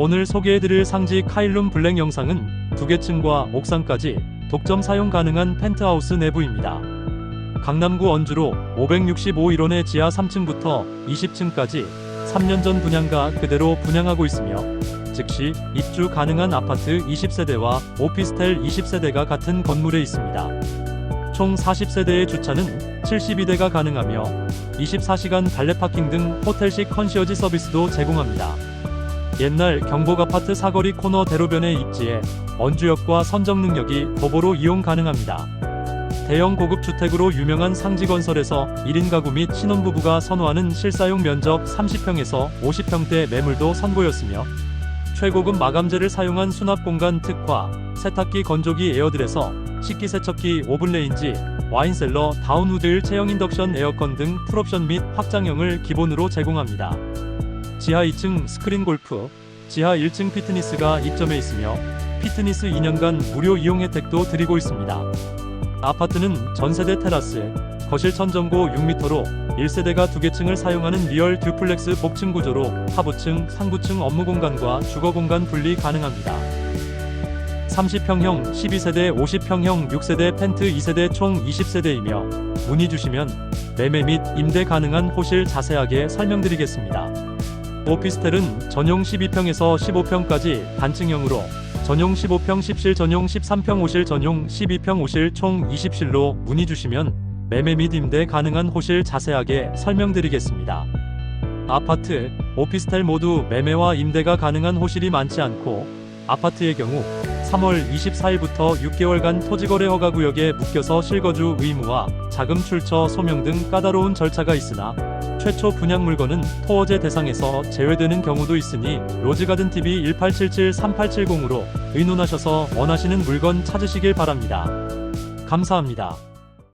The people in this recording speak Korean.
오늘 소개해드릴 상지 카일룸 블랙 영상은 두 개층과 옥상까지 독점 사용 가능한 펜트하우스 내부입니다. 강남구 언주로 565일원의 지하 3층부터 20층까지 3년 전 분양가 그대로 분양하고 있으며 즉시 입주 가능한 아파트 20세대와 오피스텔 20세대가 같은 건물에 있습니다. 총 40세대의 주차는 72대가 가능하며 24시간 발레 파킹 등 호텔식 컨시어지 서비스도 제공합니다. 옛날 경복 아파트 사거리 코너 대로변에 입지해 언주역과 선정 능력이 도보로 이용 가능합니다. 대형 고급 주택으로 유명한 상지건설에서 1인 가구 및 신혼부부가 선호하는 실사용 면적 30평에서 50평대 매물도 선보였으며 최고급 마감재를 사용한 수납 공간 특화, 세탁기 건조기 에어들에서 식기세척기 오븐레인지, 와인셀러, 다운우드 체형 인덕션 에어컨 등 풀옵션 및 확장형을 기본으로 제공합니다. 지하 2층 스크린 골프, 지하 1층 피트니스가 입점해 있으며 피트니스 2년간 무료 이용 혜택도 드리고 있습니다. 아파트는 전세대 테라스, 거실 천정고 6m로 1세대가 두 개층을 사용하는 리얼 듀플렉스 복층 구조로 하부층, 상부층 업무 공간과 주거 공간 분리 가능합니다. 30평형, 12세대, 50평형, 6세대, 펜트 2세대 총 20세대이며 문의 주시면 매매 및 임대 가능한 호실 자세하게 설명드리겠습니다. 오피스텔은 전용 12평에서 15평까지 단층형으로 전용 15평 10실 전용 13평 5실 전용 12평 5실 총 20실로 문의 주시면 매매 및 임대 가능한 호실 자세하게 설명드리겠습니다. 아파트, 오피스텔 모두 매매와 임대가 가능한 호실이 많지 않고 아파트의 경우 3월 24일부터 6개월간 토지거래 허가구역에 묶여서 실거주 의무와 자금 출처 소명 등 까다로운 절차가 있으나 최초 분양 물건은 토어제 대상에서 제외되는 경우도 있으니 로즈가든TV 1877-3870으로 의논하셔서 원하시는 물건 찾으시길 바랍니다. 감사합니다.